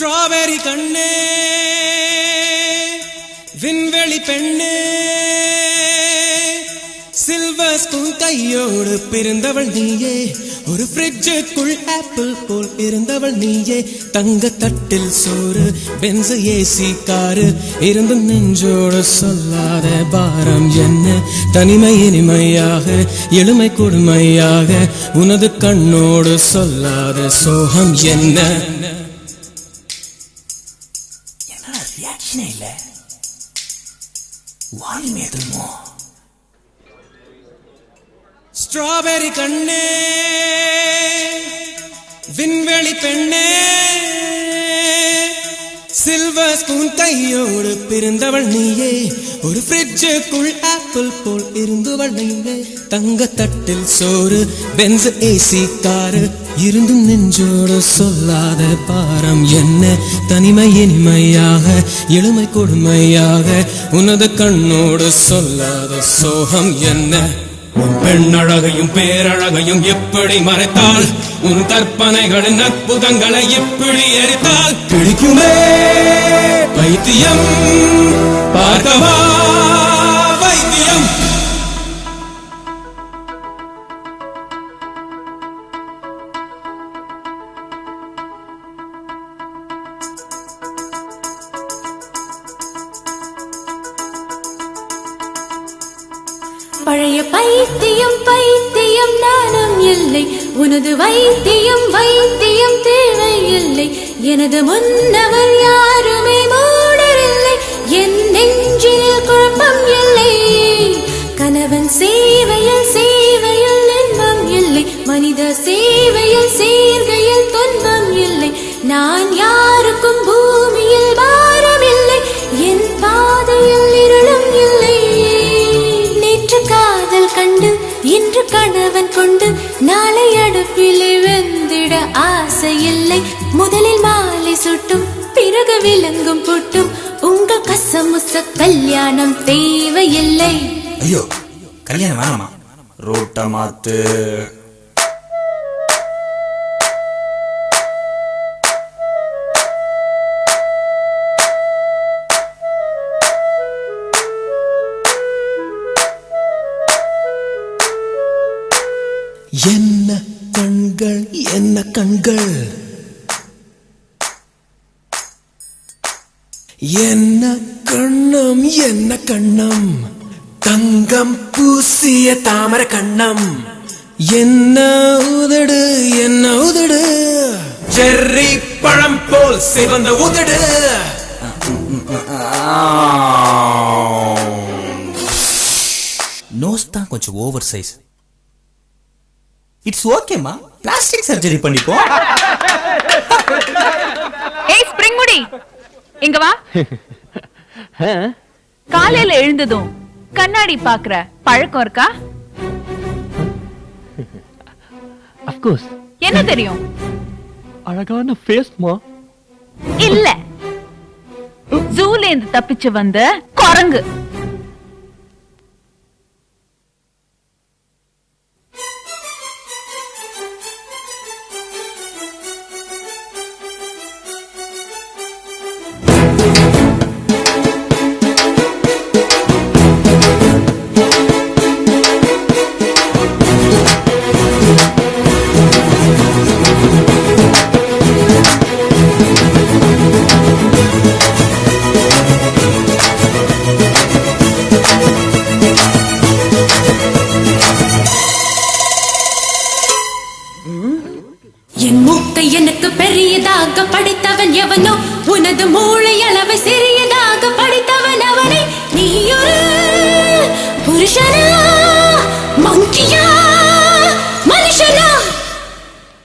Strawberry கண்ணே விண்வெளி பெண்ணே சில்வர் ஸ்பூன் கையோடு பிறந்தவள் நீயே ஒரு ஃப்ரிட்ஜுக்குள் ஆப்பிள் போல் இருந்தவள் நீயே தங்க தட்டில் சோறு பென்சு ஏசி காரு இருந்து நெஞ்சோடு சொல்லாத பாரம் என்ன? தனிமை இனிமையாக எளிமை கொடுமையாக உனது கண்ணோடு சொல்லாத சோகம் என்ன? என்னடா ரியாக்ஷனே இல்ல. வால்யூம் ஏத்துமோ ஸ்ட்ராபெரி கண்ணே விண்வெளி பெண்ணே சில்வர் ஸ்பூன் கையோடு பிறந்தவள் நீயே. ஒரு ஃப்ரிட்ஜுக்குள் ஆப்பிள் போல் இருந்தவள் நீயே. தங்க தட்டில் சோறு பென்ஸ் ஏசி காரு இருந்தும் நெஞ்சோடு சொல்லாத பாரம் என்ன? தனிமை இனிமையாக எளிமை கொடுமையாக உனது கண்ணோடு சொல்லாத சோகம் என்ன? உன் பெண் அழகையும் பேரழகையும் எப்படி மறைத்தால்? உன் கற்பனைகளின் அற்புதங்களை எப்படி எரித்தால்? பிடிக்குமே பைத்தியம் பார்த்தவா? வைத்தியம் பைத்தியம் பைத்தியம் நானும் இல்லை. உனது வைத்தியம் வைத்தியம் தேவை இல்லை. எனது முன்னவர் யாருமே மூடரில்லை என் நெஞ்சில் குழப்பம் இல்லை. கணவன் சேவையில் சேவையில் இன்பம் இல்லை. மனித சேவையில் சேர்கையில் துன்பம் இல்லை. நான் இன்று கணவன் கொண்டு நாளை அடுப்பிலே வெந்திட ஆசை இல்லை முதலில் மாலை சுட்டும் பிறகு விலங்கும் புட்டும். உங்கள் கசமுச கல்யாணம் தேவையில்லை. ஐயோ கல்யாணம் வேணாமா? ரோட்ட என்ன கண்கள் என்ன கண்கள்? என்ன கண்ணம் என்ன கண்ணம்? தங்கம் பூசிய தாமர கண்ணம். என்ன உதடு என்ன உதடு? ஜெர்ரி பழம் போல் சிவந்த உதடு. நோஸ் தான் கொஞ்சம் ஓவர் சைஸ் இட்ஸ் ஓகேமா பிளாஸ்டிக் சர்ஜரி பண்ணிப்போம் ஏய் ஸ்ப்ரிங் முடி. இங்க வா. காலையில எழுந்ததும் கண்ணாடி பாக்குற பழக்கம் இருக்கா? அஃப்கோர்ஸ் என்ன தெரியும்? அழகான ஃபேஸ்மா இல்ல. ஜூல இருந்து தப்பிச்சு வந்த குரங்கு. என் மூக்கை எனக்கு பெரியதாக படித்தவன் எவனோ? உனது மூளை அளவு சிறியதாக படித்தவன் அவனை. நீயொரு புருஷனை.